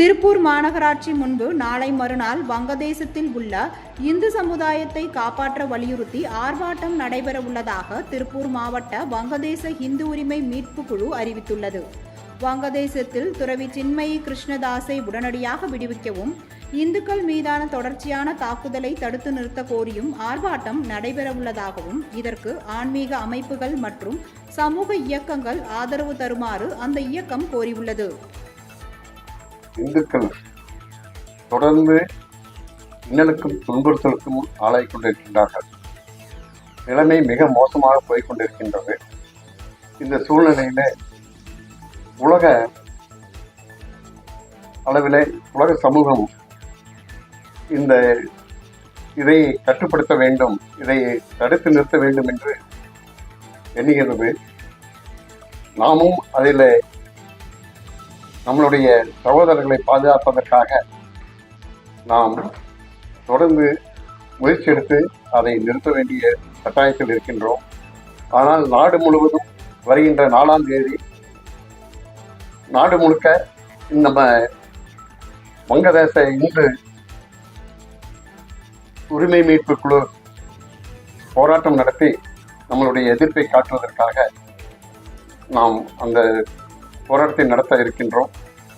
திருப்பூர் மாநகராட்சி முன்பு நாளை மறுநாள் வங்கதேசத்தில் உள்ள இந்து சமுதாயத்தை காப்பாற்ற வலியுறுத்தி ஆர்ப்பாட்டம் நடைபெறவுள்ளதாக திருப்பூர் மாவட்ட வங்கதேச இந்து உரிமை மீட்பு குழு அறிவித்துள்ளது. வங்கதேசத்தில் துறவி சின்மயி கிருஷ்ணதாஸை உடனடியாக விடுவிக்கவும் இந்துக்கள் மீதான தொடர்ச்சியான தாக்குதலை தடுத்து நிறுத்த கோரியும் ஆர்ப்பாட்டம் நடைபெறவுள்ளதாகவும் இதற்கு ஆன்மீக அமைப்புகள் மற்றும் சமூக இயக்கங்கள் ஆதரவு தருமாறு அந்த இயக்கம் கோரியுள்ளது. இந்துக்கள் தொடர்ந்து இன்னலுக்கும் துன்புறுத்தலுக்கும் ஆளாகிக் கொண்டிருக்கின்றார்கள். நிலைமை மிக மோசமாக போய்கொண்டிருக்கின்றது இந்த சூழ்நிலையில உலக அளவிலே உலக சமூகம் இந்த இதை கட்டுப்படுத்த வேண்டும் இதை தடுத்து நிறுத்த வேண்டும் என்று எண்ணுகிறது. நாமும் அதில் நம்மளுடைய சகோதரர்களை பாதுகாப்பதற்காக நாம் தொடர்ந்து முயற்சி எடுத்து அதை நிறுத்த வேண்டிய கட்டாயத்தில் இருக்கின்றோம். ஆனால் நாடு முழுவதும் வருகின்ற நாலாம் தேதி நாடு முழுக்க நம்ம வங்கதேச இந்து உரிமை மீட்பு குழு போராட்டம் நடத்தி நம்மளுடைய எதிர்ப்பை காட்டுவதற்காக நாம் அந்த போராட்டத்தை நடத்த இருக்கின்றோம்.